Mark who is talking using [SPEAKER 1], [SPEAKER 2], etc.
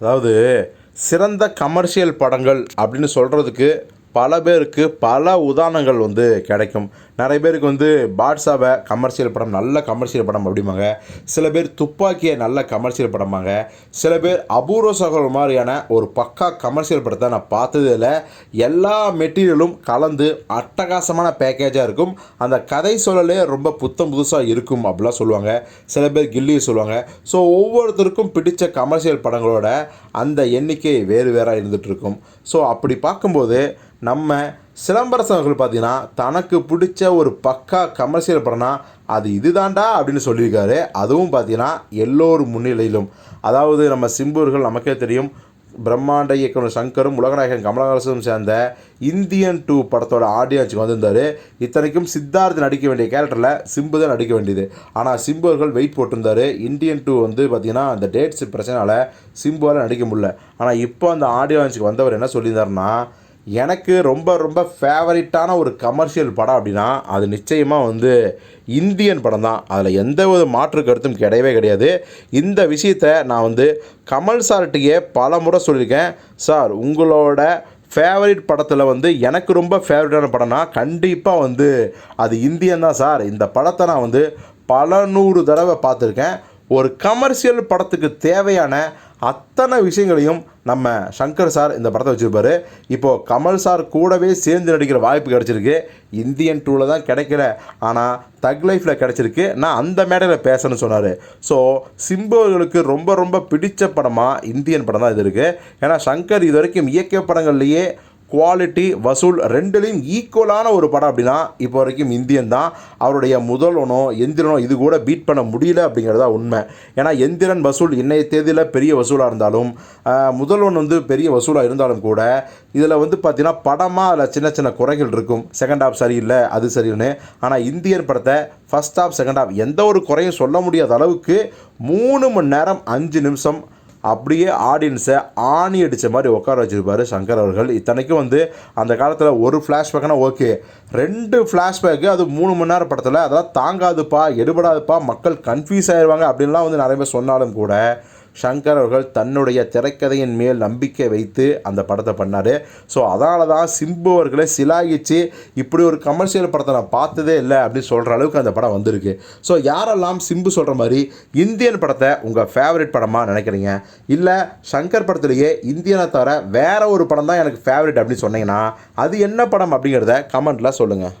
[SPEAKER 1] அதாவது சிறந்த கமர்ஷியல் படங்கள் அப்படின்னு சொல்கிறதுக்கு பல பேருக்கு பல உதாரணங்கள் வந்து கிடைக்கும். நிறைய பேருக்கு வந்து பாட்ஷாவை கமர்ஷியல் படம் நல்ல கமர்ஷியல் படம் அப்படிம்பாங்க. சில பேர் துப்பாக்கியை நல்ல கமர்ஷியல் படம்பாங்க. சில பேர் அபூர்வ சகோதர மாதிரியான ஒரு பக்கா கமர்ஷியல் படத்தை நான் பார்த்ததில் எல்லா மெட்டீரியலும் கலந்து அட்டகாசமான பேக்கேஜாக இருக்கும். அந்த கதை சொல்லலே ரொம்ப புத்தம் புதுசாக இருக்கும் அப்படிலாம் சொல்லுவாங்க. சில பேர் கில்லியை சொல்லுவாங்க. ஸோ ஒவ்வொருத்தருக்கும் பிடித்த கமர்ஷியல் படங்களோட அந்த எண்ணிக்கை வேறு வேறாக இருந்துகிட்ருக்கும் ஸோ அப்படி பார்க்கும்போது நம்ம சிலம்பரசன் அவர்கள் பார்த்தீங்கன்னா தனக்கு பிடிச்ச ஒரு பக்கா கமர்ஷியல் படம்னா அது இதுதான்டா அப்படின்னு சொல்லியிருக்காரு. அதுவும் பார்த்தீங்கன்னா எல்லோர் முன்னிலையிலும். அதாவது நம்ம சிம்புவர்கள் நமக்கே தெரியும் பிரம்மாண்ட இயக்குனர் சங்கரும் உலகநாயகன் கமலஹாசனும் சேர்ந்த இந்தியன் டூ படத்தோட ஆடியன்ஸுக்கு வந்திருந்தார். இத்தனைக்கும் சித்தார்த் நடிக்க வேண்டிய கேரக்டரில் சிம்பு தான் நடிக்க வேண்டியது. ஆனால் சிம்புவர்கள் வெயிட் போட்டிருந்தாரு. இந்தியன் டூ வந்து பார்த்திங்கன்னா அந்த டேட்ஸ் பிரச்சனையால் சிம்புவால் நடிக்க முடியல. ஆனால் இப்போ அந்த ஆடியன்ஸுக்கு வந்தவர் என்ன சொல்லியிருந்தாருன்னா எனக்கு ரொம்ப ரொம்ப ஃபேவரட்டான ஒரு கமர்ஷியல் படம் அப்படின்னா அது நிச்சயமாக வந்து இந்தியன் படம் தான். அதில் எந்த ஒரு மாற்று கருத்தும் கிடையவே கிடையாது. இந்த விஷயத்தை நான் வந்து கமல் சார்கிட்டயே பல முறை சொல்லியிருக்கேன். சார் உங்களோட ஃபேவரட் படத்தில் வந்து எனக்கு ரொம்ப ஃபேவரட்டான படம்னா கண்டிப்பாக வந்து அது இந்தியன் தான் சார். இந்த படத்தை நான் வந்து பல நூறு தடவை பார்த்துருக்கேன். ஒரு கமர்ஷியல் படத்துக்கு தேவையான அத்தனை விஷயங்களையும் நம்ம சங்கர் சார் இந்த படத்தை வச்சுருப்பாரு. இப்போது கமல் சார் கூடவே சேர்ந்து நடிக்கிற வாய்ப்பு கிடச்சிருக்கு. இந்தியன் டூவில் தான் கிடைக்கல. ஆனால் தக் லைஃப்பில் கிடச்சிருக்கு. நான் அந்த மேடையில் பேசணும்னு சொன்னார். ஸோ சிம்புவர்களுக்கு ரொம்ப ரொம்ப பிடிச்ச படமாக இந்தியன் படம் தான் இது இருக்குது ஏன்னா சங்கர் இது வரைக்கும் இயக்கிய படங்கள்லேயே குவாலிட்டி வசூல் ரெண்டுலேயும் ஈக்குவலான ஒரு படம் அப்படின்னா இப்போ வரைக்கும் இந்தியன் தான். அவருடைய முதல்வனோ எந்திரனோ இது கூட பீட் பண்ண முடியல அப்படிங்கிறது தான் உண்மை. ஏன்னா எந்திரன் வசூல் இன்றைய தேதியில் பெரிய வசூலாக இருந்தாலும் முதல்வன் வந்து பெரிய வசூலாக இருந்தாலும் கூட இதில் வந்து பார்த்திங்கன்னா படமாக அதில் சின்ன சின்ன குறைகள் இருக்கும். செகண்ட் ஹாஃப் சரியில்லை அது சரின்னு. ஆனால் இந்தியன் படத்தை ஃபஸ்ட் ஹாஃப் செகண்ட் ஹாஃப் எந்த ஒரு குறையும் சொல்ல முடியாத அளவுக்கு மூணு மணி நேரம் அஞ்சு நிமிஷம் அப்படியே ஆடியன்ஸை ஆணி அடித்த மாதிரி உட்கார வச்சிருப்பாரு சங்கர் அவர்கள். இத்தனைக்கும் வந்து அந்த காலத்தில் ஒரு ஃப்ளாஷ்பேக்னா ஓகே ரெண்டு ஃப்ளாஷ்பேக்கு அது மூணு மணி நேரம் படத்தில் அதெல்லாம் தாங்காதுப்பா எடுபடாதுப்பா மக்கள் கன்ஃபியூஸ் ஆயிடுவாங்க அப்படின்லாம் வந்து நிறைய பேர் சொன்னாலும் கூட சங்கர் அவர்கள் தன்னுடைய திரைக்கதையின் மேல் நம்பிக்கை வைத்து அந்த படத்தை பண்ணார். ஸோ அதனால தான் சிம்பு அவர்களை சிலாகிச்சு இப்படி ஒரு கமர்ஷியல் படத்தை நான் பார்த்ததே இல்லை அப்படின்னு சொல்கிற அளவுக்கு அந்த படம் வந்திருக்கு. ஸோ யாரெல்லாம் சிம்பு சொல்கிற மாதிரி இந்தியன் படத்தை உங்கள் ஃபேவரட் படமாக நினைக்கிறீங்க? இல்லை சங்கர் படத்துலேயே இந்தியனை தவிர வேறு ஒரு படம் தான் எனக்கு ஃபேவரட் அப்படின்னு சொன்னீங்கன்னா அது என்ன படம் அப்படிங்கிறத கமெண்ட்டில் சொல்லுங்கள்